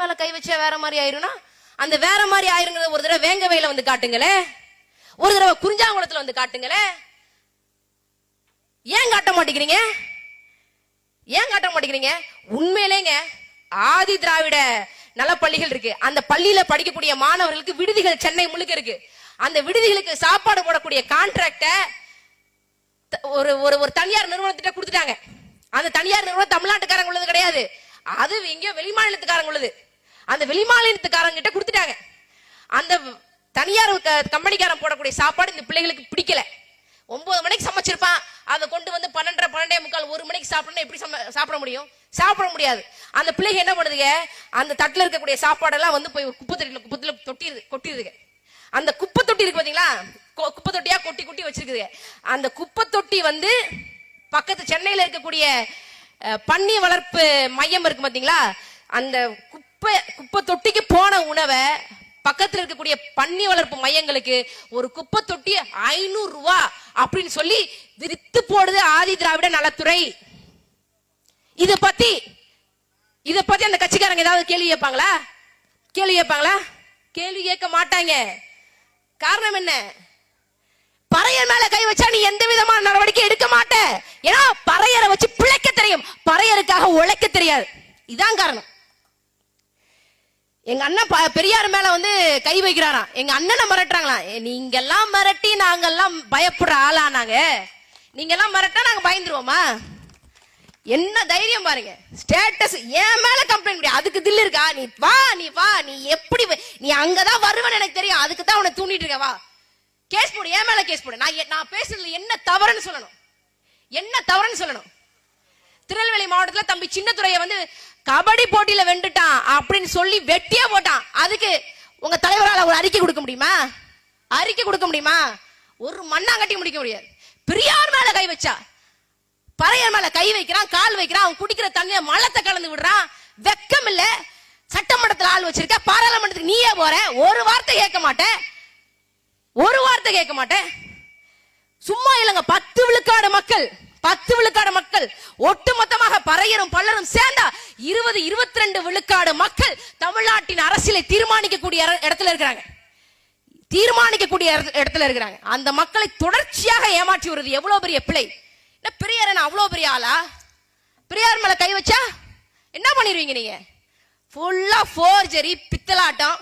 மேல கை வச்சா வேற மாதிரி ஆயிரும்னா அந்த வேற மாதிரி ஆயிருங்கிறத ஒரு தடவை வேங்கவையில வந்து காட்டுங்களே. ஒரு தடவை குறிஞ்சாங்குளத்துல வந்து காட்டுங்களே. ஏன் காட்ட மாட்டேங்கிறீங்க? ஏன் காட்ட மாட்டேங்கிறீங்க? உண்மையிலேங்க ஆதி திராவிட நலப்பள்ளிகள் இருக்கு. அந்த பள்ளியில படிக்கக்கூடிய மாணவர்களுக்கு விடுதிகள் சென்னை முழுக்க இருக்கு. அந்த விடுதிகளுக்கு சாப்பாடு போடக்கூடிய கான்ட்ராக்ட ஒரு ஒரு ஒரு தனியார் நிறுவனத்திட்ட கொடுத்துட்டாங்க. அந்த தனியார் நிறுவனம் தமிழ்நாட்டுக்காரங்க உள்ளது கிடையாது. அது எங்கேயோ வெளிமாநிலத்துக்காரங்க உள்ளது. அந்த வெளிமாநிலத்துக்காரங்க கிட்ட கொடுத்துட்டாங்க. அந்த தனியார் க- கம்பெனிக்காரன் போடக்கூடிய சாப்பாடு இந்த பிள்ளைகளுக்கு பிடிக்கல. ஒன்பது மணிக்கு சமைச்சிருப்பான். அதை கொண்டு வந்து பன்னெண்டரை பன்னெண்டே முக்கால் ஒரு மணிக்கு சாப்பிடணும் எப்படி சாப்பிட முடியும்? சாப்பிட முடியாது. அந்த பிள்ளைங்க என்ன பண்ணுதுங்க? அந்த தட்டில் இருக்கக்கூடிய சாப்பாடெல்லாம் வந்து போய் குப்பை தொட்டியில் குப்பத்தில் தொட்டிடுது கொட்டிடுதுங்க அந்த குப்பை தொட்டி இருக்கு பார்த்தீங்களா கொ- குப்பை தொட்டியா கொட்டி கொட்டி வச்சிருக்குது அந்த குப்பை தொட்டி வந்து பக்கத்து சென்னையில் இருக்கக்கூடிய பன்னி வளர்ப்பு மையம் இருக்கு பார்த்தீங்களா அந்த குப்பை குப்பை தொட்டிக்கு போன உணவை பக்கத்தில் இருக்கக்கூடிய பன்னி வளர்ப்பு மையங்களுக்கு ஒரு குப்பை தொட்டி ஐநூறு ரூபா அப்படின்னு சொல்லி விரித்து போடுது ஆதி திராவிட நலத்துறை. இத பத்தி இத பத்தி அந்த கட்சிக்காரங்க ஏதாவது கேள்வி கேட்பாங்களா? கேள்வி கேட்பாங்களா? கேள்வி கேட்க மாட்டாங்க. காரணம் என்ன? பறையர் மேல கை வச்சா நீ எந்த விதமான நடவடிக்கை எடுக்க மாட்ட. ஏன்னா பறையரை வச்சு பிழைக்க தெரியும். பறையருக்காக உழைக்க தெரியாது. இதான் காரணம். எங்க அண்ணன் பெரியார் மேல வந்து கை வைக்கிறாராம். எங்க அண்ணனை மிரட்டுறாங்களாம். நீங்க எல்லாம் மிரட்டி நாங்கெல்லாம் பயப்படுற ஆளானாங்க. நீங்கெல்லாம் மிரட்டா நாங்க பயந்துருவோமா? என்ன தைரியம் பாருங்க. ஸ்டேட்டஸ் என் மேல கம்ப்ளைண்ட் முடியும் அதுக்கு தில்லு இருக்கா? நீ வா நீ வா நீ எப்படி வ- நீ அங்கதான் வருவன்னு எனக்கு தெரியும். அதுக்கு தான் உன்னை தூண்டிட்டு இருக்க வா. கேஸ் போடு என் மேல கேஸ் போடு. நான் நான் பேசுறதுல என்ன தவறுன்னு சொல்லணும். என்ன தவறுன்னு சொல்லணும். திருநெல்வேலி மாவட்டத்துல தம்பி சின்னத்துறையை வந்து கபடி போட்டியில வென்றுட்டான் அப்படின்னு சொல்லி வெட்டியா போட்டான். அதுக்கு உங்க தலைவரால் ஒரு அறிக்கை கொடுக்க முடியுமா? அறிக்கை கொடுக்க முடியுமா? ஒரு மண்ணாங்கட்டி முடிக்க முடியாது. பெரியார் மேல கை வச்சா பறையர் மேல கை வைக்கிறான் கால் வைக்கிறான் அவன் குடிக்கிற தண்ணியை மலத்தை கலந்து விடுறான். வெக்கம் இல்ல. சட்டமன்றத்தில் ஆள் வச்சிருக்க பாராளுமன்றத்துக்கு நீயே போற. ஒரு வார்த்தை கேட்க மாட்டேன். ஒரு வார்த்தை கேட்க மாட்டேன். சும்மா இல்லைங்க பத்து விழுக்காடு மக்கள். பத்து விழுக்காடு மக்கள் ஒட்டுமொத்தமாக பறையரும் பல்லரும் சேர்ந்தா இருபது இருபத்தி ரெண்டு விழுக்காடு மக்கள் தமிழ்நாட்டின் அரசியலை தீர்மானிக்கக்கூடிய இடத்துல இருக்கிறாங்க. தீர்மானிக்கக்கூடிய இடத்துல இருக்கிறாங்க. அந்த மக்களை தொடர்ச்சியாக ஏமாற்றி வருவது எவ்வளவு பெரிய பிள்ளை என்ன பெரியார் என்ன அவ்வளோ பெரிய ஆளா? பெரியார் மேல கை வச்சா என்ன பண்ணிடுவீங்க நீங்க? ஃபுல்லா ஃபோர்ஜரி பித்தலாட்டம்.